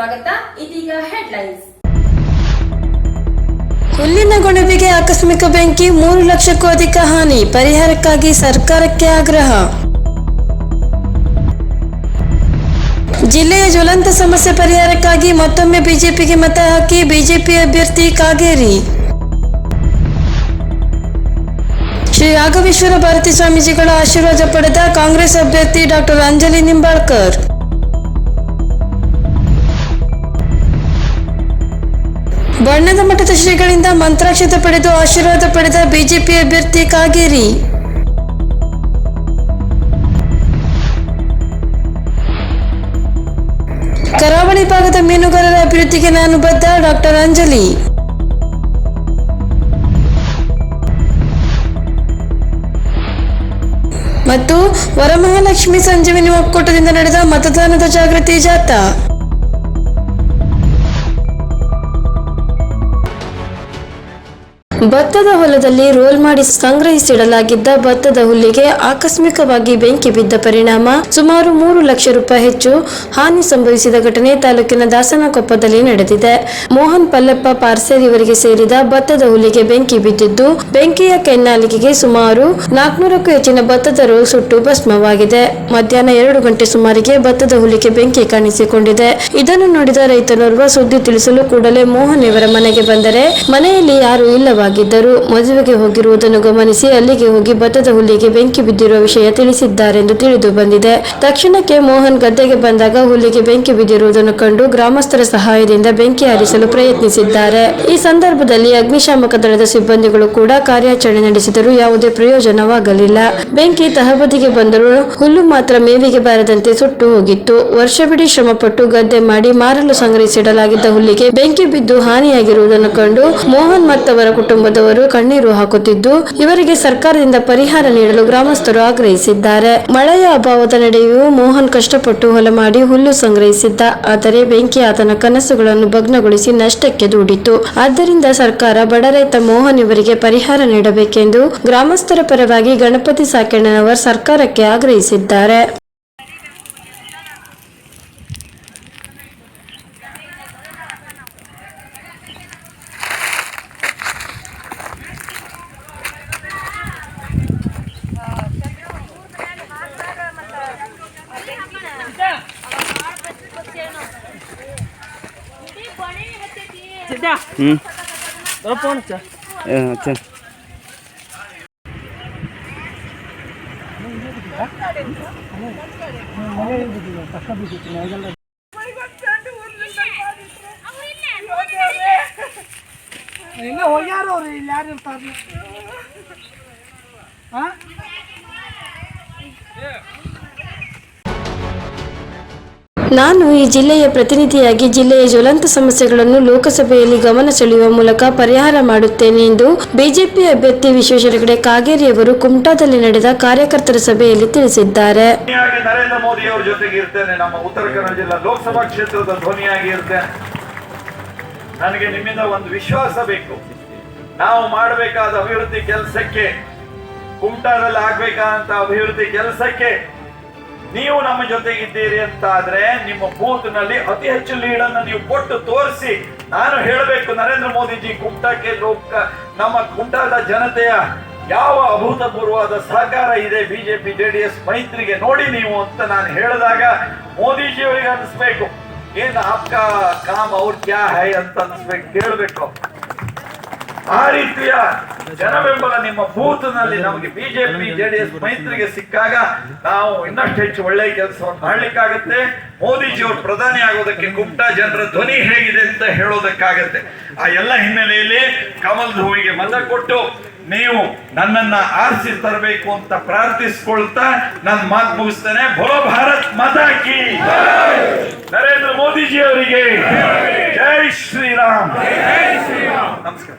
ರಾಜ್ ನ್ಯೂಸ್ಗೆ ಸ್ವಾಗತ, ಇದೀಗ ಹೆಡ್ಲೈನ್ಸ್ ಹುಲ್ಲಿನ ಗೊಣಬಿಗೆ ಆಕಸ್ಮಿಕ ಬೆಂಕಿ, ಮೂರು ಲಕ್ಷಕ್ಕೂ ಅಧಿಕ ಹಾನಿ, ಪರಿಹಾರಕ್ಕಾಗಿ ಸರ್ಕಾರಕ್ಕೆ ಆಗ್ರಹ. ಜಿಲ್ಲೆಯ ಜ್ವಲಂತ ಸಮಸ್ಯೆ ಪರಿಹಾರಕ್ಕಾಗಿ ಮತ್ತೊಮ್ಮೆ ಬಿಜೆಪಿಗೆ ಮತ ಹಾಕಿ ಬಿಜೆಪಿ ಅಭ್ಯರ್ಥಿ ಕಾಗೇರಿ. ಶ್ರೀ ರಾಘವೇಶ್ವರ ಭಾರತಿ ಸ್ವಾಮೀಜಿಗಳ ಆಶೀರ್ವಾದ ಪಡೆದ ಕಾಂಗ್ರೆಸ್ ಅಭ್ಯರ್ಥಿ ಡಾಕ್ಟರ್ ಅಂಜಲಿ ನಿಂಬಾಳ್ಕರ್. ಬಣ್ಣದ ಮಠದ ಶ್ರೀಗಳಿಂದ ಮಂತ್ರಾಕ್ಷತೆ ಪಡೆದು ಆಶೀರ್ವಾದ ಪಡೆದ ಬಿಜೆಪಿ ಅಭ್ಯರ್ಥಿ ಕಾಗೇರಿ. ಕರಾವಳಿ ಭಾಗದ ಮೀನುಗಾರರ ಅಭಿವೃದ್ಧಿಗೆ ನಾನು ಬದ್ಧ ಡಾಕ್ಟರ್ ಅಂಜಲಿ. ಮತ್ತು ವರಮಹಾಲಕ್ಷ್ಮಿ ಸಂಜೀವಿನಿ ಒಕ್ಕೂಟದಿಂದ ನಡೆದ ಮತದಾನದ ಜಾಗೃತಿ ಜಾಥಾ. ಭತ್ತದ ಹೊಲದಲ್ಲಿ ರೋಲ್ ಮಾಡಿ ಸಂಗ್ರಹಿಸಿಡಲಾಗಿದ್ದ ಭತ್ತದ ಹುಲ್ಲಿಗೆ ಆಕಸ್ಮಿಕವಾಗಿ ಬೆಂಕಿ ಬಿದ್ದ ಪರಿಣಾಮ. ಸುಮಾರು ಮೂರು ಲಕ್ಷ ರೂಪಾಯಿ ಹೆಚ್ಚು ಹಾನಿ ಸಂಭವಿಸಿದ ಘಟನೆ ತಾಲೂಕಿನ ದಾಸನಕೊಪ್ಪದಲ್ಲಿ ನಡೆದಿದೆ. ಮೋಹನ್ ಪಲ್ಲಪ್ಪ ಪಾರ್ಸೆಲ್ ಇವರಿಗೆ ಸೇರಿದ ಭತ್ತದ ಹುಲ್ಲಿಗೆ ಬೆಂಕಿ ಬಿದ್ದಿದ್ದು, ಬೆಂಕಿಯ ಕೆನ್ನಾಲಿಗೆಗೆ ಸುಮಾರು ನಾಲ್ಕುನೂರಕ್ಕೂ ಹೆಚ್ಚಿನ ಭತ್ತದ ರೋಲ್ ಸುಟ್ಟು ಭಸ್ಮವಾಗಿದೆ. ಮಧ್ಯಾಹ್ನ ಎರಡು ಗಂಟೆ ಸುಮಾರಿಗೆ ಭತ್ತದ ಹುಲ್ಲಿಗೆ ಬೆಂಕಿ ಕಾಣಿಸಿಕೊಂಡಿದೆ. ಇದನ್ನು ನೋಡಿದ ರೈತನೋರ್ವ ಸುದ್ದಿ ತಿಳಿಸಲು ಕೂಡಲೇ ಮೋಹನ್ ಇವರ ಮನೆಗೆ ಬಂದರೆ ಮನೆಯಲ್ಲಿ ಯಾರೂ ಯಾರು ಇಲ್ಲವಾಗಿದ್ದರು ಮದುವೆಗೆ ಹೋಗಿರುವುದನ್ನು ಗಮನಿಸಿ ಅಲ್ಲಿಗೆ ಹೋಗಿ ಭತ್ತದ ಹುಲ್ಲಿಗೆ ಬೆಂಕಿ ಬಿದ್ದಿರುವ ವಿಷಯ ತಿಳಿಸಿದ್ದಾರೆಂದು ತಿಳಿದು ಬಂದಿದೆ. ತಕ್ಷಣಕ್ಕೆ ಮೋಹನ್ ಗದ್ದೆಗೆ ಬಂದಾಗ ಹುಲ್ಲಿಗೆ ಬೆಂಕಿ ಬಿದ್ದಿರುವುದನ್ನು ಕಂಡು ಗ್ರಾಮಸ್ಥರ ಸಹಾಯದಿಂದ ಬೆಂಕಿ ಆರಿಸಲು ಪ್ರಯತ್ನಿಸಿದ್ದಾರೆ. ಈ ಸಂದರ್ಭದಲ್ಲಿ ಅಗ್ನಿಶಾಮಕ ದಳದ ಸಿಬ್ಬಂದಿಗಳು ಕೂಡ ಕಾರ್ಯಾಚರಣೆ ನಡೆಸಿದರೂ ಯಾವುದೇ ಪ್ರಯೋಜನವಾಗಲಿಲ್ಲ. ಬೆಂಕಿ ತಹಬದಿಗೆ ಬಂದರೂ ಹುಲ್ಲು ಮಾತ್ರ ಮೇವಿಗೆ ಬಾರದಂತೆ ಸುಟ್ಟು ಹೋಗಿತ್ತು. ವರ್ಷವಿಡೀ ಶ್ರಮಪಟ್ಟು ಗದ್ದೆ ಮಾಡಿ ಮಾರಲು ಸಂಗ್ರಹಿಸಿಡಲಾಗಿದ್ದ ಹುಲ್ಲಿಗೆ ಬೆಂಕಿ ಬಿದ್ದು ಹಾನಿಯಾಗಿರುವುದನ್ನು ಕಂಡು ಮೋಹನ್ ಮತ್ತವರ ಕುಟುಂಬದವರು ಕಣ್ಣೀರು ಹಾಕುತ್ತಿದ್ದು, ಇವರಿಗೆ ಸರ್ಕಾರದಿಂದ ಪರಿಹಾರ ನೀಡಲು ಗ್ರಾಮಸ್ಥರು ಆಗ್ರಹಿಸಿದ್ದಾರೆ. ಮಳೆಯ ಅಭಾವದ ನಡೆಯೂ ಮೋಹನ್ ಕಷ್ಟಪಟ್ಟು ಹೊಲ ಮಾಡಿ ಹುಲ್ಲು ಸಂಗ್ರಹಿಸಿದ್ದ, ಆದರೆ ಬೆಂಕಿ ಆತನ ಕನಸುಗಳನ್ನು ಭಗ್ನಗೊಳಿಸಿ ನಷ್ಟಕ್ಕೆ ದೂಡಿತು ಆದ್ದರಿಂದ ಸರ್ಕಾರ, ಬಡ ರೈತ ಮೋಹನ್ ಇವರಿಗೆ ಪರಿಹಾರ ನೀಡಬೇಕೆಂದು ಗ್ರಾಮಸ್ಥರ ಪರವಾಗಿ ಗಣಪತಿ ಸಾಕಣ್ಣನವರ್ ಸರ್ಕಾರಕ್ಕೆ ಆಗ್ರಹಿಸಿದ್ದಾರೆ. ಹ್ಞೂ ಅಚ್ಚಾ ಎಲ್ಲ ಹೋಗ್ಯಾರ ಅವ್ರು ಇಲ್ಲಿ ಯಾರು ಇರ್ತಾರ ನಾನು ಈ ಜಿಲ್ಲೆಯ ಪ್ರತಿನಿಧಿಯಾಗಿ ಜಿಲ್ಲೆಯ ಜ್ವಲಂತ ಸಮಸ್ಯೆಗಳನ್ನು ಲೋಕಸಭೆಯಲ್ಲಿ ಗಮನ ಸೆಳೆಯುವ ಮೂಲಕ ಪರಿಹಾರ ಮಾಡುತ್ತೇನೆ ಎಂದು ಬಿಜೆಪಿ ಅಭ್ಯರ್ಥಿ ವಿಶ್ವೇಶ್ವರ ಕಾಗೇರಿಯವರು ಕುಮಟಾದಲ್ಲಿ ನಡೆದ ಕಾರ್ಯಕರ್ತರ ಸಭೆಯಲ್ಲಿ ತಿಳಿಸಿದ್ದಾರೆ. ನರೇಂದ್ರ ಮೋದಿ ಅವರ ಜೊತೆಗೆ ನನಗೆ ನಿಮ್ಮಿಂದ ಒಂದು ವಿಶ್ವಾಸ ಬೇಕು. ನಾವು ಮಾಡಬೇಕಾದ ಅಭಿವೃದ್ಧಿ ಕೆಲಸಕ್ಕೆ ಕುಮಟಾದಲ್ಲಿ ಆಗ್ಬೇಕಾದಂತ ಅಭಿವೃದ್ಧಿ ಕೆಲಸಕ್ಕೆ ನೀವು ನಮ್ಮ ಜೊತೆಗಿದ್ದೀರಿ ಅಂತ ಆದ್ರೆ ನಿಮ್ಮ ಬೂತ್ನಲ್ಲಿ ಅತಿ ಹೆಚ್ಚು ಲೀಡ್ ಅನ್ನು ನೀವು ಕೊಟ್ಟು ತೋರಿಸಿ. ನಾನು ಹೇಳಬೇಕು, ನರೇಂದ್ರ ಮೋದಿಜಿ ಕುಮಟಾಕ್ಕೆ ಲೋಕ, ನಮ್ಮ ಕುಮಟಾದ ಜನತೆಯ ಯಾವ ಅಭೂತಪೂರ್ವವಾದ ಸಹಕಾರ ಇದೆ ಬಿಜೆಪಿ, ಜೆಡಿಎಸ್ ಮೈತ್ರಿಗೆ ನೋಡಿ ನೀವು ಅಂತ ನಾನು ಹೇಳಿದಾಗ ಮೋದಿಜಿ ಅವರಿಗೆ ಅನಿಸ್ಬೇಕು. ಏನು ಆಪ್ಕಾ ಕಾಮ್, ಅವ್ರ ಕ್ಯಾ ಹೈ ಅಂತ ಅನಿಸ್ಬೇಕು, ಕೇಳಬೇಕು. ಆ ರೀತಿಯ ಜನ ಬೆಂಬಲ ನಿಮ್ಮ ಬೂತ್ನಲ್ಲಿ ನಮಗೆ ಬಿಜೆಪಿ, ಜೆಡಿಎಸ್ ಮೈತ್ರಿಗೆ ಸಿಕ್ಕಾಗ ನಾವು ಇನ್ನಷ್ಟು ಹೆಚ್ಚು ಒಳ್ಳೆಯ ಕೆಲಸವನ್ನು ಮಾಡ್ಲಿಕ್ಕಾಗತ್ತೆ. ಮೋದಿಜಿ ಅವರು ಪ್ರಧಾನಿ ಆಗೋದಕ್ಕೆ ಗುಪ್ತ ಜನರ ಧ್ವನಿ ಹೇಗಿದೆ ಅಂತ ಹೇಳೋದಕ್ಕಾಗತ್ತೆ. ಆ ಎಲ್ಲ ಹಿನ್ನೆಲೆಯಲ್ಲಿ ಕಮಲ್ ಧೋವಿಗೆ ಮತ ಕೊಟ್ಟು ನೀವು ನನ್ನನ್ನ ಆರಿಸಿ ತರಬೇಕು ಅಂತ ಪ್ರಾರ್ಥಿಸ್ಕೊಳ್ತಾ ನನ್ನ ಮಾತು ಮುಗಿಸ್ತೇನೆ. ಭೋ ಭಾರತ್ ಮತಾಕಿ ನರೇಂದ್ರ ಮೋದಿಜಿ ಅವರಿಗೆ ಜೈ ಶ್ರೀರಾಮ್. ನಮಸ್ಕಾರ.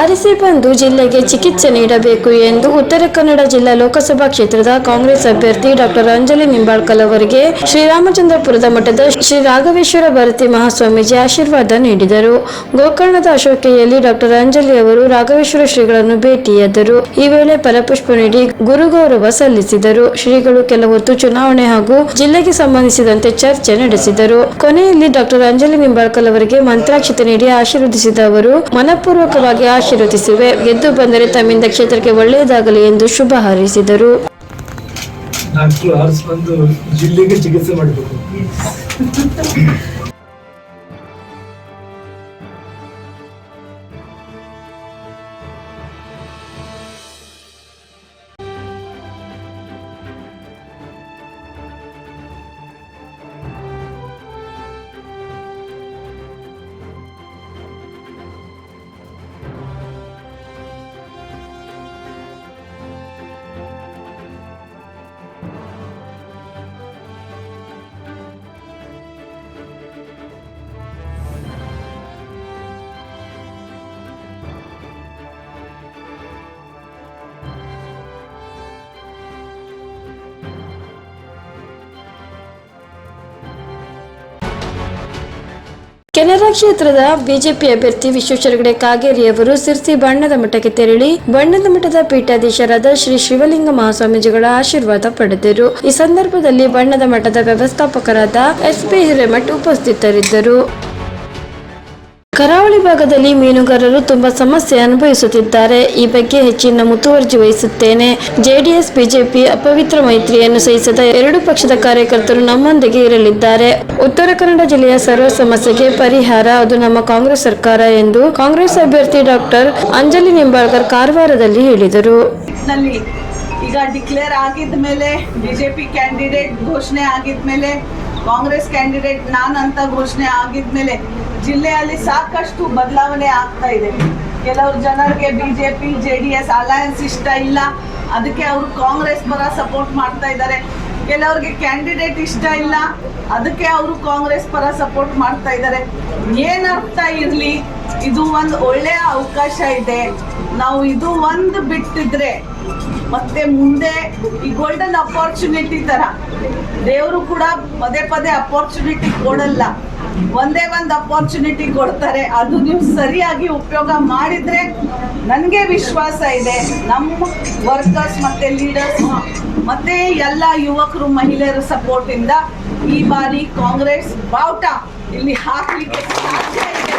ಆರಿಸಿ ಬಂದು ಜಿಲ್ಲೆಗೆ ಚಿಕಿತ್ಸೆ ನೀಡಬೇಕು ಎಂದು ಉತ್ತರ ಕನ್ನಡ ಜಿಲ್ಲಾ ಲೋಕಸಭಾ ಕ್ಷೇತ್ರದ ಕಾಂಗ್ರೆಸ್ ಅಭ್ಯರ್ಥಿ ಡಾಕ್ಟರ್ ಅಂಜಲಿ ನಿಂಬಾಳ್ಕಲ್ ಅವರಿಗೆ ಶ್ರೀರಾಮಚಂದ್ರಪುರದ ಮಠದ ಶ್ರೀ ರಾಘವೇಶ್ವರ ಭಾರತಿ ಮಹಾಸ್ವಾಮೀಜಿ ಆಶೀರ್ವಾದ ನೀಡಿದರು. ಗೋಕರ್ಣದ ಅಶೋಕೆಯಲ್ಲಿ ಡಾಕ್ಟರ್ ಅಂಜಲಿ ಅವರು ರಾಘವೇಶ್ವರ ಶ್ರೀಗಳನ್ನು ಭೇಟಿಯಾದರು ಈ ವೇಳೆ ಫಲಪುಷ್ಪ ನೀಡಿ ಗುರುಗೌರವ ಸಲ್ಲಿಸಿದರು. ಶ್ರೀಗಳು ಕೆಲ ಹೊತ್ತು ಚುನಾವಣೆ ಹಾಗೂ ಜಿಲ್ಲೆಗೆ ಸಂಬಂಧಿಸಿದಂತೆ ಚರ್ಚೆ ನಡೆಸಿದರು. ಕೊನೆಯಲ್ಲಿ ಡಾಕ್ಟರ್ ಅಂಜಲಿ ನಿಂಬಾಳ್ಕಲ್ ಅವರಿಗೆ ಮಂತ್ರಾಕ್ಷತೆ ನೀಡಿ ಆಶೀರ್ವದಿಸಿದ ಅವರು, ಮನಪೂರ್ವಕವಾಗಿ ಆಶೀರ್ವದಿಸುವೆ ಗೆದ್ದು ಬಂದರೆ ತಮ್ಮಿಂದ ಕ್ಷೇತ್ರಕ್ಕೆ ಒಳ್ಳೆಯದಾಗಲಿ ಎಂದು ಶುಭ ಹಾರೈಸಿದರು. ಡಾಕ್ಟ್ರು ಜಿಲ್ಲೆಗೆ ಚಿಕಿತ್ಸೆ ಮಾಡಬೇಕು. ಕೆನರಾ ಕ್ಷೇತ್ರದ ಬಿಜೆಪಿ ಅಭ್ಯರ್ಥಿ ವಿಶ್ವೇಶ್ವರಗಡೆ ಕಾಗೇರಿಯವರು ಸಿರ್ಸಿ ಬಣ್ಣದ ಮಠಕ್ಕೆ ತೆರಳಿ ಬಣ್ಣದ ಮಠದ ಪೀಠಾಧೀಶರಾದ ಶ್ರೀ ಶಿವಲಿಂಗ ಮಹಾಸ್ವಾಮೀಜಿಗಳ ಆಶೀರ್ವಾದ ಪಡೆದರು. ಈ ಸಂದರ್ಭದಲ್ಲಿ ಬಣ್ಣದ ಮಠದ ವ್ಯವಸ್ಥಾಪಕರಾದ ಎಸ್ ಪಿ ಹಿರೇಮಠ್ ಉಪಸ್ಥಿತರಿದ್ದರು. ಕರಾವಳಿ ಭಾಗದಲ್ಲಿ ಮೀನುಗಾರರು ತುಂಬಾ ಸಮಸ್ಯೆ ಅನುಭವಿಸುತ್ತಿದ್ದಾರೆ. ಈ ಬಗ್ಗೆ ಹೆಚ್ಚಿನ ಮುತುವರ್ಜಿ ವಹಿಸುತ್ತೇನೆ. ಜೆಡಿಎಸ್, ಬಿಜೆಪಿ ಅಪವಿತ್ರ ಮೈತ್ರಿಯನ್ನು ಸಹಿಸದ ಎರಡು ಪಕ್ಷದ ಕಾರ್ಯಕರ್ತರು ನಮ್ಮೊಂದಿಗೆ ಇರಲಿದ್ದಾರೆ. ಉತ್ತರ ಕನ್ನಡ ಜಿಲ್ಲೆಯ ಸರ್ವ ಸಮಸ್ಯೆಗೆ ಪರಿಹಾರ, ಅದು ನಮ್ಮ ಕಾಂಗ್ರೆಸ್ ಸರ್ಕಾರ ಎಂದು ಕಾಂಗ್ರೆಸ್ ಅಭ್ಯರ್ಥಿ ಡಾಕ್ಟರ್ ಅಂಜಲಿ ನಿಂಬಾಳ್ಕರ್ ಕಾರವಾರದಲ್ಲಿ ಹೇಳಿದರು. ಈಗ ಡಿಕ್ಲೇರ್ ಆಗಿದ ಮೇಲೆ ಬಿಜೆಪಿ ಕ್ಯಾಂಡಿಡೇಟ್ ಘೋಷಣೆ ಆಗಿದ ಮೇಲೆ, ಕಾಂಗ್ರೆಸ್ ಕ್ಯಾಂಡಿಡೇಟ್ ನಾನಂತ ಘೋಷಣೆ ಆಗಿದ ಮೇಲೆ ಜಿಲ್ಲೆಯಲ್ಲಿ ಸಾಕಷ್ಟು ಬದಲಾವಣೆ ಆಗ್ತಾ ಇದೆ. ಕೆಲವರು ಜನರಿಗೆ BJP J D S alliance ಇಷ್ಟ ಇಲ್ಲ. ಅದಕ್ಕೆ ಅವರು ಕಾಂಗ್ರೆಸ್ ಪರ ಸಪೋರ್ಟ್ ಮಾಡ್ತಾ ಇದ್ದಾರೆ. ಕೆಲವ್ರಿಗೆ ಕ್ಯಾಂಡಿಡೇಟ್ ಇಷ್ಟ ಇಲ್ಲ. ಅದಕ್ಕೆ ಅವರು ಕಾಂಗ್ರೆಸ್ ಪರ ಸಪೋರ್ಟ್ ಮಾಡ್ತಾ ಇದ್ದಾರೆ. ಏನರ್ಥ ಇರಲಿ? ಇದು ಒಂದು ಒಳ್ಳೆಯ ಅವಕಾಶ ಇದೆ. ನಾವು ಇದು ಒಂದು ಬಿಟ್ಟಿದ್ರೆ ಮತ್ತೆ ಮುಂದೆ ಈ ಗೋಲ್ಡನ್ ಅಪಾರ್ಚುನಿಟಿ ತರ. ದೇವರು ಕೂಡ ಪದೇ ಪದೇ ಅಪಾರ್ಚುನಿಟಿ ಕೊಡಲ್ಲ. ಒಂದೇ ಒಂದು ಅಪಾರ್ಚುನಿಟಿ ಕೊಡ್ತಾರೆ. ಅದು ನೀವು ಸರಿಯಾಗಿ ಉಪಯೋಗ ಮಾಡಿದ್ರೆ ನನಗೆ ವಿಶ್ವಾಸ ಇದೆ. ನಮ್ಮ ವರ್ಕರ್ಸ್ ಮತ್ತೆ ಲೀಡರ್ಸ್ ಮತ್ತೆ ಎಲ್ಲ ಯುವಕರು, ಮಹಿಳೆಯರ ಸಪೋರ್ಟ್ ಇಂದ ಈ ಬಾರಿ ಕಾಂಗ್ರೆಸ್ ಬಾವುಟ ಇಲ್ಲಿ ಹಾಕಲಿಕ್ಕೆ ಸಾಧ್ಯ ಇದೆ.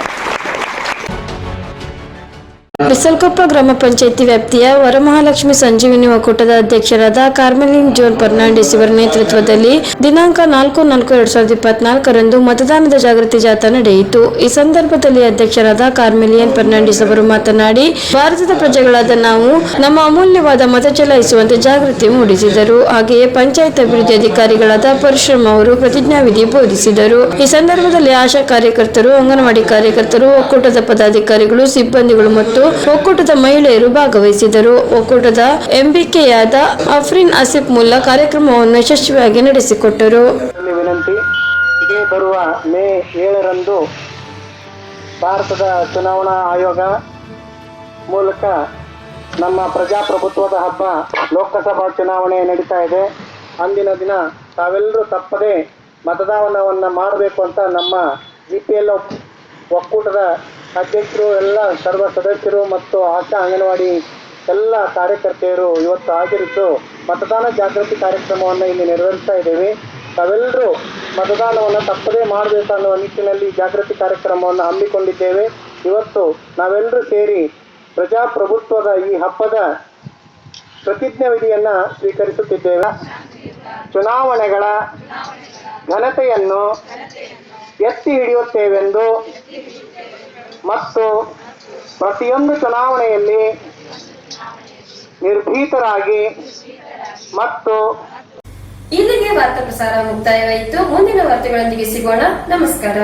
ಬಿಸಲ್ಕೊಪ್ಪ ಗ್ರಾಮ ಪಂಚಾಯಿತಿ ವ್ಯಾಪ್ತಿಯ ವರಮಹಾಲಕ್ಷ್ಮಿ ಸಂಜೀವಿನಿ ಒಕ್ಕೂಟದ ಅಧ್ಯಕ್ಷರಾದ ಕಾರ್ಮೆಲಿನ್ ಜೋನ್ ಫರ್ನಾಂಡಿಸ್ ಇವರ ನೇತೃತ್ವದಲ್ಲಿ ದಿನಾಂಕ ನಾಲ್ಕು ನಾಲ್ಕು ಎರಡ್ ಸಾವಿರದ ಇಪ್ಪತ್ನಾಲ್ಕರಂದು ಮತದಾನದ ಜಾಗೃತಿ ಜಾಥಾ ನಡೆಯಿತು. ಈ ಸಂದರ್ಭದಲ್ಲಿ ಅಧ್ಯಕ್ಷರಾದ ಕಾರ್ಮೆಲಿಯನ್ ಫರ್ನಾಂಡಿಸ್ ಅವರು ಮಾತನಾಡಿ, ಭಾರತದ ಪ್ರಜೆಗಳಾದ ನಾವು ನಮ್ಮ ಅಮೂಲ್ಯವಾದ ಮತ ಚಲಾಯಿಸುವಂತೆ ಜಾಗೃತಿ ಮೂಡಿಸಿದರು. ಹಾಗೆಯೇ ಪಂಚಾಯತ್ ಅಭಿವೃದ್ಧಿ ಅಧಿಕಾರಿಗಳಾದ ಪರಶುರಾಮ್ ಅವರು ಪ್ರತಿಜ್ಞಾವಿಧಿ ಬೋಧಿಸಿದರು. ಈ ಸಂದರ್ಭದಲ್ಲಿ ಆಶಾ ಕಾರ್ಯಕರ್ತರು, ಅಂಗನವಾಡಿ ಕಾರ್ಯಕರ್ತರು, ಒಕ್ಕೂಟದ ಪದಾಧಿಕಾರಿಗಳು, ಸಿಬ್ಬಂದಿಗಳು ಮತ್ತು ಒಕ್ಕೂಟದ ಮಹಿಳೆಯರು ಭಾಗವಹಿಸಿದರು. ಒಕ್ಕೂಟದ ಎಂಬಿಕೆಯಾದ ಅಫ್ರಿನ್ ಆಸಿಫ್ ಮುಲ್ಲಾ ಕಾರ್ಯಕ್ರಮವನ್ನು ಯಶಸ್ವಿಯಾಗಿ ನಡೆಸಿಕೊಟ್ಟರು. ವಿನಂತಿ, ಇದೇ ಬರುವ ಮೇ ಏಳರಂದು ಭಾರತದ ಚುನಾವಣಾ ಆಯೋಗ ಮೂಲಕ ನಮ್ಮ ಪ್ರಜಾಪ್ರಭುತ್ವದ ಹಬ್ಬ ಲೋಕಸಭಾ ಚುನಾವಣೆ ನಡೀತಾ ಇದೆ. ಅಂದಿನ ದಿನ ತಾವೆಲ್ಲರೂ ತಪ್ಪದೆ ಮತದಾನವನ್ನು ಮಾಡಬೇಕು ಅಂತ ನಮ್ಮ ಜಿ ಪಿ ಎಲ್ ಒಕ್ಕೂಟದ ಅಧ್ಯಕ್ಷರು, ಎಲ್ಲ ಸರ್ವ ಸದಸ್ಯರು ಮತ್ತು ಆಶಾ ಅಂಗನವಾಡಿ ಎಲ್ಲ ಕಾರ್ಯಕರ್ತೆಯರು ಇವತ್ತು ಹಾಜರಿದ್ದು ಮತದಾನ ಜಾಗೃತಿ ಕಾರ್ಯಕ್ರಮವನ್ನು ಇಲ್ಲಿ ನೆರವೇರಿಸ್ತಾ ಇದ್ದೇವೆ. ತಾವೆಲ್ಲರೂ ಮತದಾನವನ್ನು ತಪ್ಪದೇ ಮಾಡಬೇಕು ಅನ್ನುವ ನಿಟ್ಟಿನಲ್ಲಿ ಜಾಗೃತಿ ಕಾರ್ಯಕ್ರಮವನ್ನು ಹಮ್ಮಿಕೊಂಡಿದ್ದೇವೆ. ಇವತ್ತು ನಾವೆಲ್ಲರೂ ಸೇರಿ ಪ್ರಜಾಪ್ರಭುತ್ವದ ಈ ಹಬ್ಬದ ಪ್ರತಿಜ್ಞಾ ವಿಧಿಯನ್ನ ಸ್ವೀಕರಿಸುತ್ತಿದ್ದೇವೆ. ಚುನಾವಣೆಗಳ ಘನತೆಯನ್ನು ಎತ್ತಿ ಹಿಡಿಯುತ್ತೇವೆಂದು ಮತ್ತು ಪ್ರತಿಯೊಂದು ಚುನಾವಣೆಯಲ್ಲಿ ನಿರ್ಭೀತರಾಗಿ ಮತ್ತು ಇಲ್ಲಿಗೆ ವಾರ್ತಾ ಪ್ರಸಾರ ಮುಕ್ತಾಯವಾಯಿತು. ಮುಂದಿನ ವಾರ್ತೆಗಳೊಂದಿಗೆ ಸಿಗೋಣ. ನಮಸ್ಕಾರ.